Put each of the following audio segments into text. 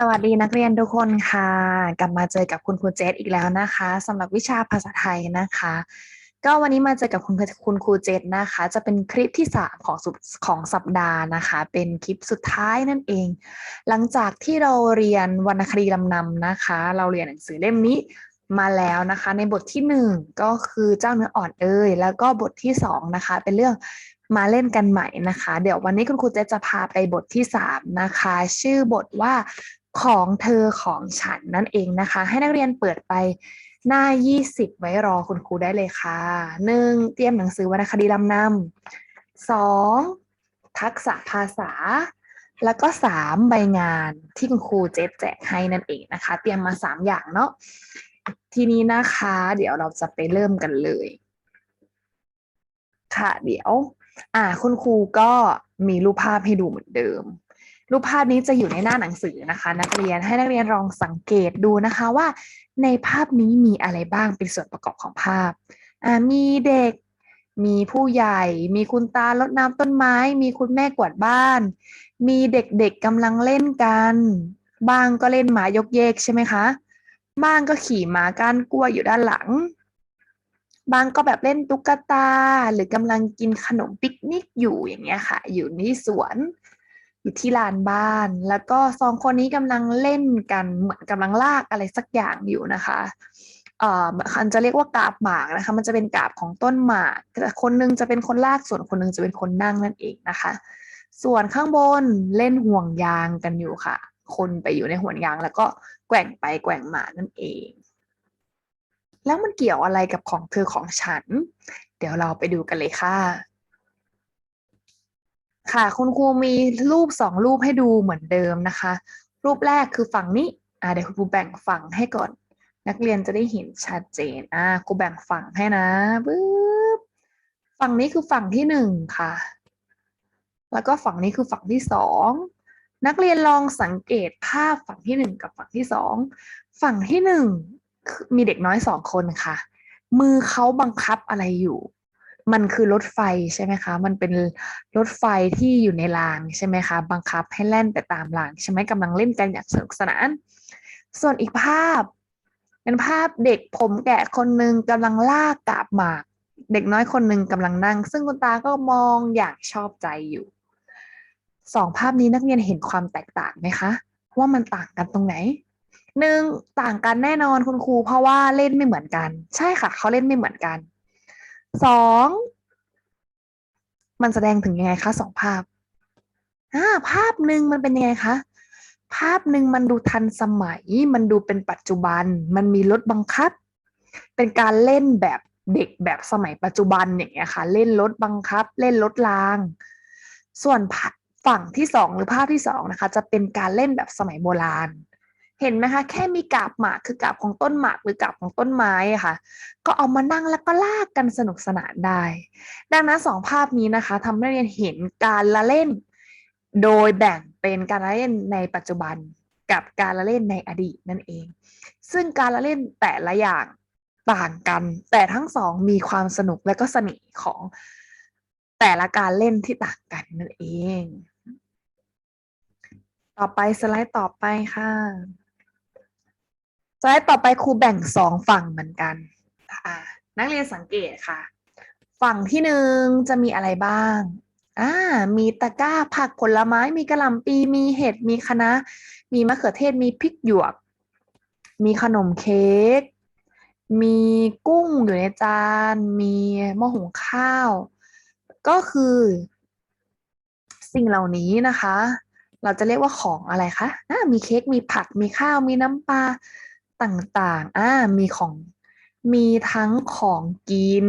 สวัสดีนักเรียนทุกคนค่ะ กลับมาเจอกับคุณครูเจษอีกแล้วนะคะสำหรับวิชาภาษาไทยนะคะ ก็วันนี้มาเจอกับคุณคุณครูเจษนะคะ จะเป็นคลิปที่สามของสุดของสัปดาห์นะคะ เป็นคลิปสุดท้ายนั่นเอง หลังจากที่เราเรียนวรรณคดีลำนำนะคะ เราเรียนหนังสือเล่มนี้มาแล้วนะคะ ในบทที่หนึ่งก็คือเจ้าเนื้ออ่อนเอ่ยแล้วก็บทที่สองนะคะ เป็นเรื่องมาเล่นกันใหม่นะคะ เดี๋ยววันนี้คุณครูเจษจะพาไปบทที่สามนะคะ ชื่อบทว่าของเธอของฉันนั่นเองนะคะ ให้นักเรียนเปิดไปหน้า 20 ไว้รอคุณครูได้เลยค่ะ 1. เตรียมหนังสือวรรณคดีลำนำ 2. ทักษะภาษา แล้วก็ 3. ใบงานที่คุณครูเจ๊แจกให้นั่นเองนะคะ เตรียมมา 3 อย่างเนาะทีนี้นะคะ เดี๋ยวเราจะไปเริ่มกันเลย ค่ะเดี๋ยว อ่าคุณครูก็มีรูปภาพให้ดูเหมือนเดิม รูปภาพนี้จะอยู่ในหน้าหนังสือนะคะ นักเรียนให้นักเรียนลองสังเกตดูนะคะว่า ในภาพนี้มีอะไรบ้างเป็นส่วนประกอบของภาพมีเด็ก มีผู้ใหญ่ มีคุณตารดน้ำต้นไม้ มีคุณแม่กวาดบ้าน มีเด็กๆกำลังเล่นกัน บ้างก็เล่นหมายกเยกใช่ไหมคะ บ้างก็ขี่หมาก้านกล้วยอยู่ด้านหลังบางก็แบบเล่นตุ๊กตา หรือกำลังกินขนมปิกนิกอยู่อย่างเงี้ยค่ะ อยู่ที่สวน อยู่ที่ลานบ้าน แล้วก็สองคนนี้กำลังเล่นกันเหมือนกำลังลากอะไรสักอย่างอยู่นะคะเอ่อมันจะเรียกว่ากาบหมากนะคะ มันจะเป็นกาบของต้นหมากแต่คนหนึงจะเป็นคนลากส่วนคนหนึงจะเป็นคนนั่งนั่นเองนะคะ ส่วนข้างบนเล่นห่วงยางกันอยู่ค่ะ คนไปอยู่ในห่วงยาง แล้วก็แกว่งไปแกว่งมานั่นเอง แล้วมันเกี่ยวอะไรกับของเธอของฉัน เดี๋ยวเราไปดูกันเลยค่ะ ค่ะ คุณครูมีรูปสองรูปให้ดูเหมือนเดิมนะคะ รูปแรกคือฝั่งนี้อ่าเดี๋ยวคุณครูแบ่งฝั่งให้ก่อน นักเรียนจะได้เห็นชัดเจนอ่าครูแบ่งฝั่งให้นะปึ๊บฝั่งนี้คือฝั่งที่หนึ่งค่ะ แล้วก็ฝั่งนี้คือฝั่งที่สองนักเรียนลองสังเกตภาพฝั่งที่หนึ่งกับฝั่งที่สองฝั่งที่หนึ่งคือมีเด็กน้อยสองคนค่ะ มือเขาบังคับอะไรอยู่ มันคือรถไฟใช่ไหมคะ มันเป็นรถไฟที่อยู่ในรางใช่ไหมคะ บังคับให้แล่นไปตามรางใช่ไหมกำลังเล่นกันอย่างสนุกสนาน ส่วนอีกภาพ เป็นภาพเด็กผมแกะคนหนึ่งกำลังลากกาบหมาก เด็กน้อยคนหนึ่งกำลังนั่ง ซึ่งคุณตาก็มองอย่างชอบใจอยู่ สองภาพนี้นักเรียนเห็นความแตกต่างไหมคะ ว่ามันต่างกันตรงไหนหนึ่งต่างกันแน่นอนคุณครูเพราะว่าเล่นไม่เหมือนกัน ใช่ค่ะ เขาเล่นไม่เหมือนกัน สองมันแสดงถึงยังไงคะสองภาพอ่าภาพหนึ่งมันเป็นยังไงคะภาพหนึ่งมันดูทันสมัย มันดูเป็นปัจจุบัน มันมีรถบังคับ เป็นการเล่นแบบเด็กแบบสมัยปัจจุบันอย่างเงี้ยค่ะ เล่นรถบังคับ เล่นรถราง ส่วนฝั่งที่สองหรือภาพที่สองนะคะ จะเป็นการเล่นแบบสมัยโบราณ เห็นไหมคะ แค่มีกาบหมากคือกาบของต้นหมากหรือกาบของต้นไม้ค่ะ ก็เอามานั่งแล้วก็ลากกันสนุกสนานได้ ดังนั้นสองภาพนี้นะคะทำให้เรียนเห็นการละเล่น โดยแบ่งเป็นการละเล่นในปัจจุบันกับการละเล่นในอดีตนั่นเอง ซึ่งการละเล่นแต่ละอย่างต่างกัน แต่ทั้งสองมีความสนุกและก็เสน่ห์ของแต่ละการเล่นที่ต่างกันนั่นเอง ต่อไปสไลด์ต่อไปค่ะ สไลด์ต่อไปครูแบ่งสองฝั่งเหมือนกันอ่านักเรียนสังเกตค่ะ ฝั่งที่หนึ่งจะมีอะไรบ้างอ่ามีตะกร้าผักผลไม้มีกระหล่ำปีมีเห็ดมีคะน้ามีมะเขือเทศมีพริกหยวก มีขนมเค้กมีกุ้งอยู่ในจาน มีหม้อหุงข้าว ก็คือ สิ่งเหล่านี้นะคะ เราจะเรียกว่าของอะไรคะอ่ามีเค้กมีผักมีข้าวมีน้ำปลา ต่างๆ อ่า มีของ มีทั้งของกิน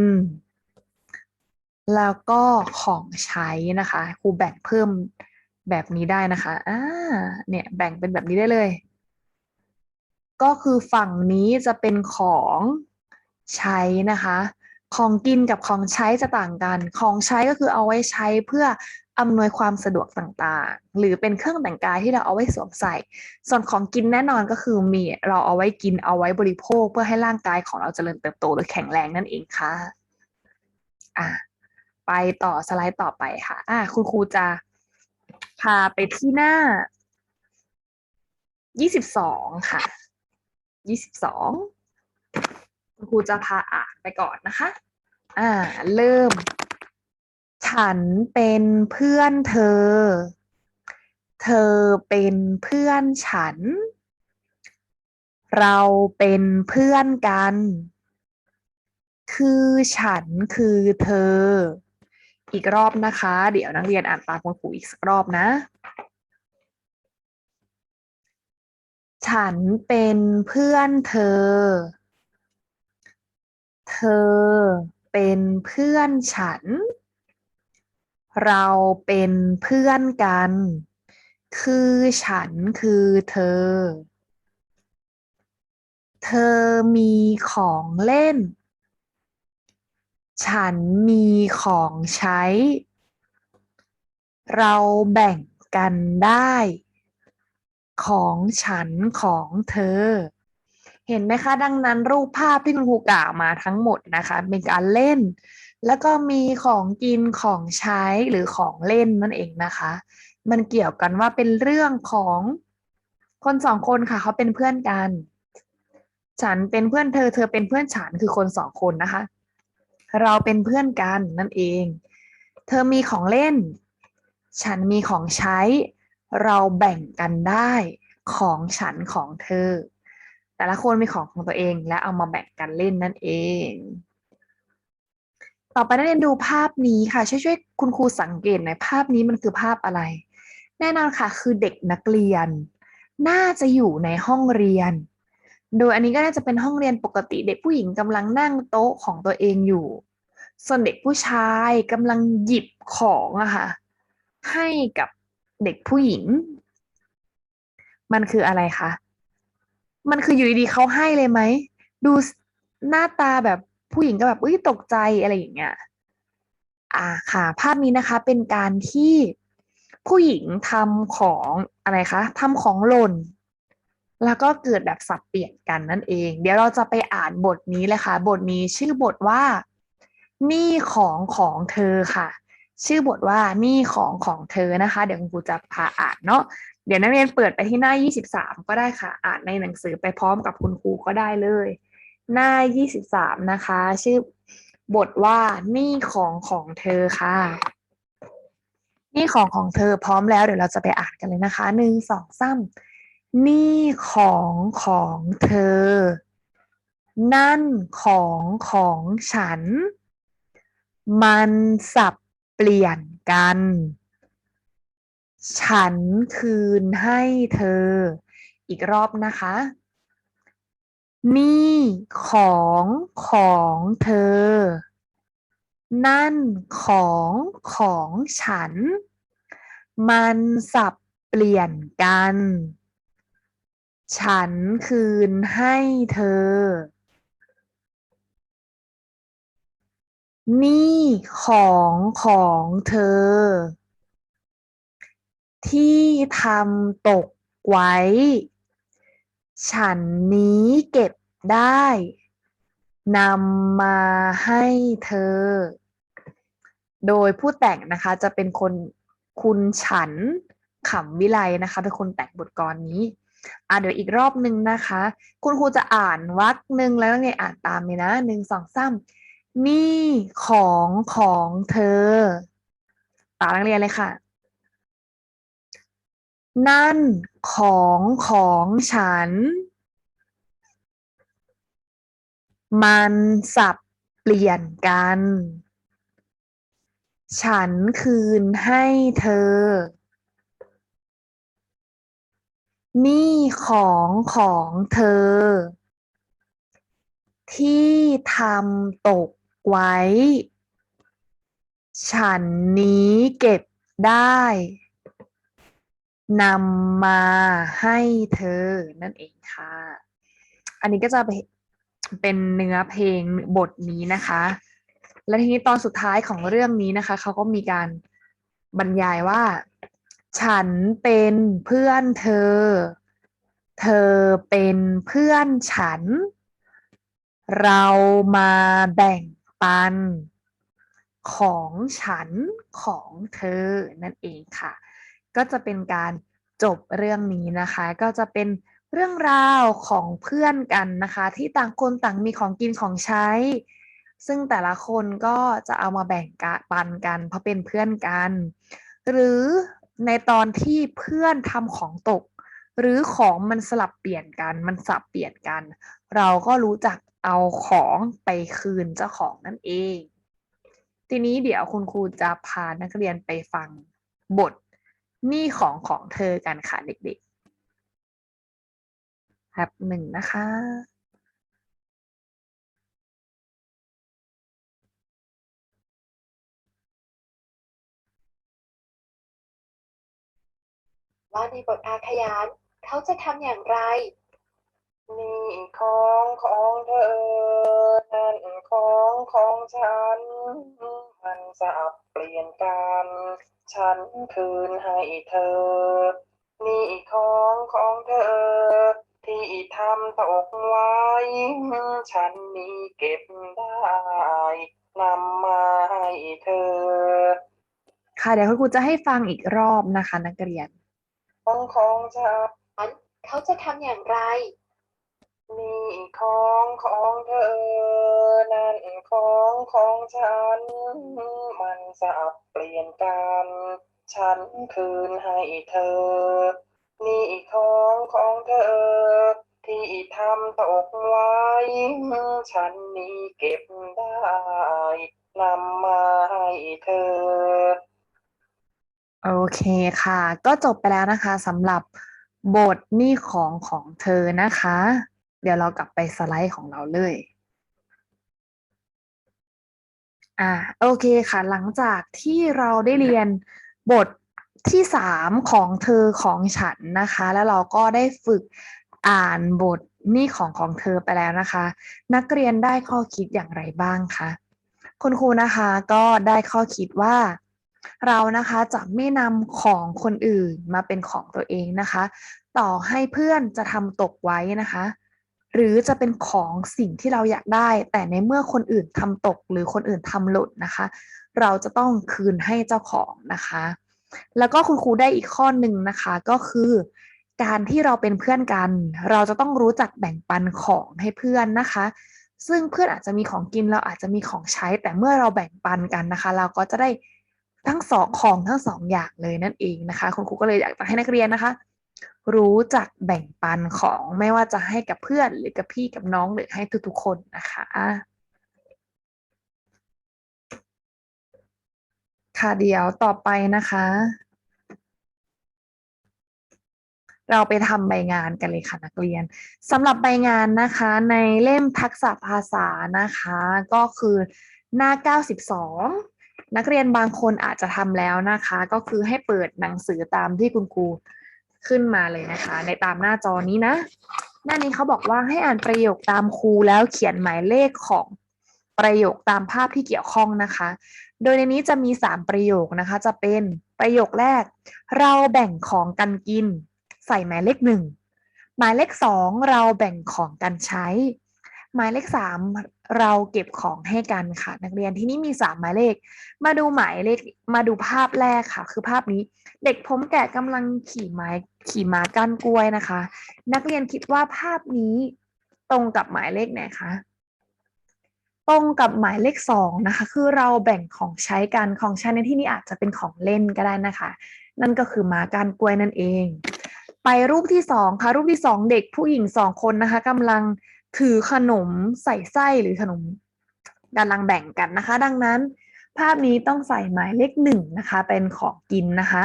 แล้วก็ของใช้นะคะ ครูแบ่งเพิ่มแบบนี้ได้นะคะ อ่า เนี่ย แบ่งเป็นแบบนี้ได้เลย ก็คือฝั่งนี้จะเป็นของใช้นะคะ ของกินกับของใช้จะต่างกัน ของใช้ก็คือเอาไว้ใช้เพื่อ อำนวยความสะดวกต่างๆ หรือเป็นเครื่องแต่งกายที่เราเอาไว้สวมใส่ ส่วนของกินแน่นอนก็คือมีเราเอาไว้กินเอาไว้บริโภค เพื่อให้ร่างกายของเราเจริญเติบโตหรือแข็งแรงนั่นเองค่ะอะไปต่อสไลด์ต่อไปค่ะอะคุณครูจะพาไปที่หน้ายี่สิบสองค่ะยี่สิบสองคุณครูจะพาอ่านไปก่อนนะคะ อ่า เริ่ม ฉันเป็นเพื่อนเธอ เธอเป็นเพื่อนฉัน เราเป็นเพื่อนกัน คือฉันคือเธอ อีกรอบนะคะ เดี๋ยวนักเรียนอ่านตามคุณครูอีกสักรอบนะ ฉันเป็นเพื่อนเธอ เธอเป็นเพื่อนฉัน เราเป็นเพื่อนกัน คือฉันคือเธอ เธอมีของเล่น ฉันมีของใช้ เราแบ่งกันได้ ของฉันของเธอ เห็นไหมคะ ดังนั้นรูปภาพที่คุณครูกล่าวมาทั้งหมดนะคะ เป็นการเล่น แล้วก็มีของกินของใช้หรือของเล่นนั่นเองนะคะ มันเกี่ยวกันว่าเป็นเรื่องของคนสองคนค่ะเขาเป็นเพื่อนกัน ฉันเป็นเพื่อนเธอเธอเป็นเพื่อนฉันคือคนสองคนนะคะ เราเป็นเพื่อนกันนั่นเอง เธอมีของเล่น ฉันมีของใช้ เราแบ่งกันได้ของฉันของเธอ แต่ละคนมีของของตัวเองและเอามาแบ่งกันเล่นนั่นเอง ต่อไปนักเรียนดูภาพนี้ค่ะ ช่วยช่วยคุณครูสังเกตหน่อยภาพนี้มันคือภาพอะไร แน่นอนค่ะ คือเด็กนักเรียน น่าจะอยู่ในห้องเรียน โดยอันนี้ก็น่าจะเป็นห้องเรียนปกติ เด็กผู้หญิงกำลังนั่งโต๊ะของตัวเองอยู่ ส่วนเด็กผู้ชายกำลังหยิบของอะค่ะ ให้กับเด็กผู้หญิง มันคืออะไรคะมันคืออยู่ดีๆเขาให้เลยไหม ดูหน้าตาแบบ ผู้หญิงก็แบบอุ้ยตกใจอะไรอย่างเงี้ยอ่าค่ะ ภาพนี้นะคะเป็นการที่ผู้หญิงทำของอะไรคะทำของหล่น แล้วก็เกิดแบบสับเปลี่ยนกันนั่นเอง เดี๋ยวเราจะไปอ่านบทนี้เลยค่ะ บทนี้ชื่อบทว่านี้ของของเธอค่ะ ชื่อบทว่านี้ของของเธอนะคะ เดี๋ยวคุณครูจะพาอ่านเนาะเดี๋ยวนักเรียนเปิดไปที่หน้า 23 ก็ได้ค่ะ อ่านในหนังสือไปพร้อมกับคุณครูก็ได้เลย หน้า23นะคะ ชื่อบทว่าหนี้ของของเธอค่ะหนี้ของของเธอพร้อมแล้วเดี๋ยวเราจะไปอ่านกันเลยนะคะหนึ่งสองสามหนี้ของของเธอ นั่นของของฉัน มันสับเปลี่ยนกัน ฉันคืนให้เธอ อีกรอบนะคะ นี้ของของเธอ นั่นของของฉัน มันสับเปลี่ยนกัน ฉันคืนให้เธอ นี้ของของเธอ ที่ทำตกไว้ ฉันนี้เก็บได้นำมาให้เธอ โดยผู้แต่งนะคะจะเป็นคนคุณฉันขำวิไลนะคะ เป็นคนแต่งบทกลอนนี้อะเดี๋ยวอีกรอบหนึ่งนะคะ คุณครูจะอ่านวรรคหนึ่งแล้วนักเรียอ่านตามเลยนะหนึ่งสองสามนี้ของของเธอตามนักเรียนเลยค่ะ นั่นของของฉัน มันสับเปลี่ยนกัน ฉันคืนให้เธอ นี้ของของเธอ ที่ทำตกไว้ ฉันนี้เก็บได้ นำมาให้เธอนั่นเองค่ะ อันนี้ก็จะเป็นเนื้อเพลงบทนี้นะคะ และทีนี้ตอนสุดท้ายของเรื่องนี้นะคะ เขาก็มีการบรรยายว่า ฉันเป็นเพื่อนเธอ เธอเป็นเพื่อนฉัน เรามาแบ่งปันของฉันของเธอนั่นเองค่ะ ก็จะเป็นการจบเรื่องนี้นะคะ ก็จะเป็นเรื่องราวของเพื่อนกันนะคะ ที่ต่างคนต่างมีของกินของใช้ ซึ่งแต่ละคนก็จะเอามาแบ่งกะปันกันเพราะเป็นเพื่อนกัน หรือในตอนที่เพื่อนทำของตก หรือของมันสลับเปลี่ยนกัน มันสับเปลี่ยนกัน เราก็รู้จักเอาของไปคืนเจ้าของนั่นเอง ทีนี้เดี๋ยวคุณครูจะพานักเรียนไปฟังบท หนี้ของของเธอกันค่ะเด็กๆครับหนึ่งนะคะว่าในบทอาขยานเขาจะทำอย่างไรนี่ของของเธอนั่นของของฉัน มันจะเปลี่ยนกัน ฉันคืนให้เธอ นี่ของของเธอ ที่ทำตกไว้ ฉันนี้เก็บได้นำมาให้เธอ ค่ะเดี๋ยวคุณครูจะให้ฟังอีกรอบนะคะ นักเรียน ของของฉันเขาจะทำอย่างไร นี่ของของเธอนั่น ของฉัน มันจะเปลี่ยนกัน ฉันคืนให้เธอ นี่ของของเธอ ที่ทำตกไว้ ฉันนี้เก็บได้นำมาให้เธอ โอเคค่ะ ก็จบไปแล้วนะคะสำหรับบทนี้ของของเธอนะคะ เดี๋ยวเรากลับไปสไลด์ของเราเลย อ่าโอเคค่ะ หลังจากที่เราได้เรียนบทที่สามของเธอของฉันนะคะ แล้วเราก็ได้ฝึกอ่านบทนี้ของของเธอไปแล้วนะคะ นักเรียนได้ข้อคิดอย่างไรบ้างคะคุณครูนะคะก็ได้ข้อคิดว่า เรานะคะจะไม่นำของคนอื่นมาเป็นของตัวเองนะคะ ต่อให้เพื่อนจะทำตกไว้นะคะ หรือจะเป็นของสิ่งที่เราอยากได้ แต่ในเมื่อคนอื่นทำตกหรือคนอื่นทำหล่นนะคะ เราจะต้องคืนให้เจ้าของนะคะ แล้วก็คุณครูได้อีกข้อหนึ่งนะคะก็คือ การที่เราเป็นเพื่อนกัน เราจะต้องรู้จักแบ่งปันของให้เพื่อนนะคะ ซึ่งเพื่อนอาจจะมีของกินเราอาจจะมีของใช้ แต่เมื่อเราแบ่งปันกันนะคะ เราก็จะได้ทั้งสองของทั้งสองอย่างเลยนั่นเองนะคะ คุณครูก็เลยอยากจะให้นักเรียนนะคะ รู้จักแบ่งปันของไม่ว่าจะให้กับเพื่อนหรือกับพี่กับน้องหรือให้ทุกๆคนนะคะค่ะเดี๋ยวต่อไปนะคะ เราไปทำใบงานกันเลยค่ะนักเรียนสำหรับใบงานนะคะในเล่มทักษะภาษานะคะ ก็คือหน้า 92 นักเรียนบางคนอาจจะทำแล้วนะคะ ก็คือให้เปิดหนังสือตามที่คุณครู ขึ้นมาเลยนะคะ ในตามหน้าจอนี้นะ หน้านี้เขาบอกว่าให้อ่านประโยคตามครูแล้วเขียนหมายเลขของประโยคตามภาพที่เกี่ยวข้องนะคะ โดยในนี้จะมี 3 ประโยคนะคะ จะเป็นประโยคแรก เราแบ่งของกันกิน ใส่หมายเลขหนึ่งหมายเลขสองเราแบ่งของกันใช้ หมายเลขสามเราเก็บของให้กันค่ะ นักเรียนที่นี่มีสามหมายเลข มาดูหมายเลขมาดูภาพแรกค่ะ คือภาพนี้เด็กผมแก่กำลังขี่ไม้ขี่ม้าก้านกล้วยนะคะ นักเรียนคิดว่าภาพนี้ตรงกับหมายเลขไหนคะตรงกับหมายเลขสองนะคะ คือเราแบ่งของใช้กันของใช้ในที่นี้อาจจะเป็นของเล่นก็ได้นะคะ นั่นก็คือม้าก้านกล้วยนั่นเอง ไปรูปที่สองค่ะรูปที่สองเด็กผู้หญิงสองคนนะคะกำลัง ถือขนมใส่ไส้หรือขนมกำลังแบ่งกันนะคะ ดังนั้น ภาพนี้ต้องใส่หมายเลขหนึ่งนะคะ เป็นของกินนะคะ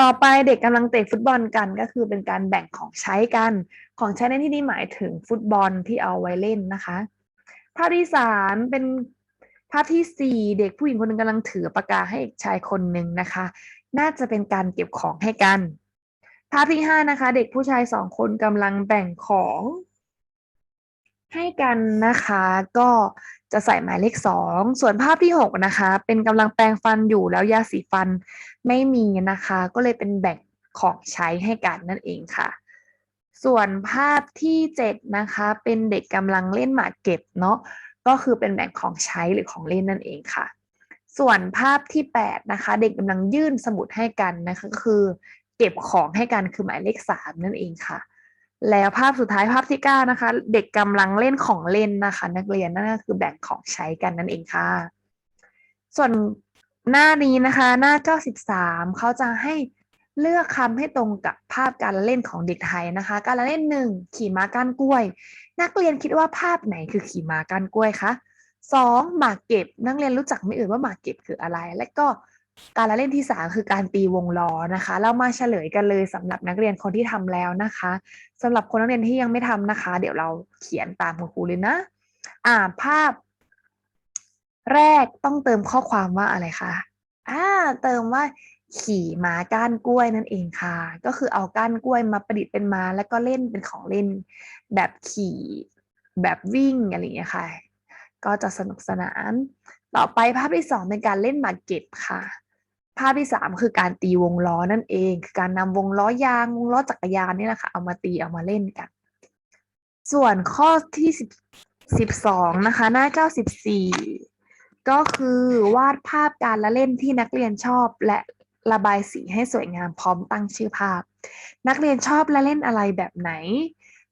ต่อไปเด็กกำลังเตะฟุตบอลกันก็คือเป็นการแบ่งของใช้กัน ของใช้ในที่นี้หมายถึงฟุตบอลที่เอาไว้เล่นนะคะ ภาพที่สามเป็นภาพที่สี่เด็กผู้หญิงคนหนึ่งกำลังถือปากกาให้อีกชายคนหนึ่งนะคะ น่าจะเป็นการเก็บของให้กัน ภาพที่ห้านะคะ เด็กผู้ชายสองคนกำลังแบ่งของ ให้กันนะคะก็จะใส่หมายเลขสองส่วนภาพที่หกนะคะ เป็นกำลังแปรงฟันอยู่แล้วยาสีฟันไม่มีนะคะ ก็เลยเป็นแบ่งของใช้ให้กันนั่นเองค่ะ ส่วนภาพที่เจ็ดนะคะ เป็นเด็กกำลังเล่นหมากเก็บเนาะก็คือเป็นแบ่งของใช้หรือของเล่นนั่นเองค่ะ ส่วนภาพที่แปดนะคะ เด็กกำลังยื่นสมุดให้กันนะคะก็คือ เก็บของให้กันคือหมายเลขสามนั่นเองค่ะ แล้วภาพสุดท้ายภาพที่เก้านะคะ เด็กกำลังเล่นของเล่นนะคะ นักเรียนนั่นก็คือแบ่งของใช้กันนั่นเองค่ะ ส่วนหน้านี้นะคะ หน้า 93เขาจะให้เลือกคำให้ตรงกับภาพการเล่นของเด็กไทยนะคะ การเล่นหนึ่งขี่ม้าก้านกล้วย นักเรียนคิดว่าภาพไหนคือขี่ม้าก้านกล้วยคะสองหมากเก็บ นักเรียนรู้จักไม่เอ่ยว่าหมากเก็บคืออะไร และก็ การละเล่นที่สามคือการตีวงล้อนะคะ เรามาเฉลยกันเลยสำหรับนักเรียนคนที่ทำแล้วนะคะสำหรับคนนักเรียนที่ยังไม่ทำนะคะ เดี๋ยวเราเขียนตามคุณครูเลยนะ อ่าภาพ แรกต้องเติมข้อความว่าอะไรคะอ่าเติมว่าขี่ม้าก้านกล้วยนั่นเองค่ะ ก็คือเอาก้านกล้วยมาประดิษฐ์เป็นม้าแล้วก็เล่นเป็นของเล่น แบบขี่แบบวิ่งอะไรอย่างเงี้ยค่ะ ก็จะสนุกสนาน ต่อไปภาพที่สองเป็นการเล่นหมากเก็บค่ะ ภาพที่สามคือการตีวงล้อนั่นเอง คือการนำวงล้อยางวงล้อจักรยานนี่แหละค่ะเอามาตีเอามาเล่นกัน ส่วนข้อที่สิบสิบสองนะคะหน้าเก้าสิบสี่ก็คือวาดภาพการละเล่นที่นักเรียนชอบและระบายสีให้สวยงามพร้อมตั้งชื่อภาพ นักเรียนชอบละเล่นอะไรแบบไหน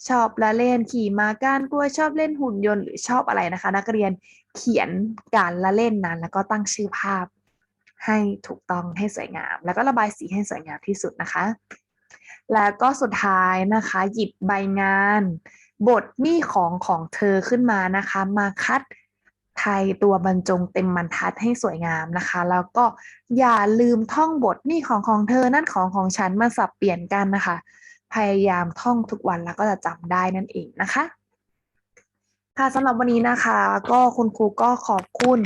ชอบละเล่นขี่ม้าก้านกล้วยชอบเล่นหุ่นยนต์หรือชอบอะไรนะคะ นักเรียนเขียนการละเล่นนั้นแล้วก็ตั้งชื่อภาพ ให้ถูกต้องให้สวยงาม แล้วก็ระบายสีให้สวยงามที่สุดนะคะ แล้วก็สุดท้ายนะคะ หยิบใบงาน บทนี่ของของเธอขึ้นมานะคะ มาคัดไทยตัวบรรจงเต็มบรรทัดให้สวยงามนะคะ แล้วก็อย่าลืมท่องบทนี่ของของเธอนั่นของของฉันมาสับเปลี่ยนกันนะคะ พยายามท่องทุกวันแล้วก็จะจำได้นั่นเองนะคะค่ะสำหรับวันนี้นะคะ ก็คุณครูก็ขอบคุณ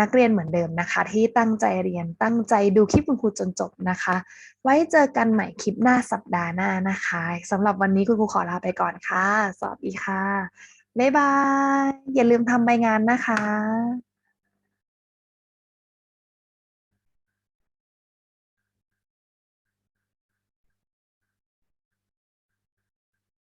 นักเรียนเหมือนเดิมนะคะ ที่ตั้งใจเรียนตั้งใจดูคลิปคุณครูจนจบนะคะ ไว้เจอกันใหม่คลิปหน้าสัปดาห์หน้านะคะสำหรับวันนี้คุณครูขอลาไปก่อนค่ะ สวัสดีค่ะ บ๊ายบาย อย่าลืมทำใบงานนะคะ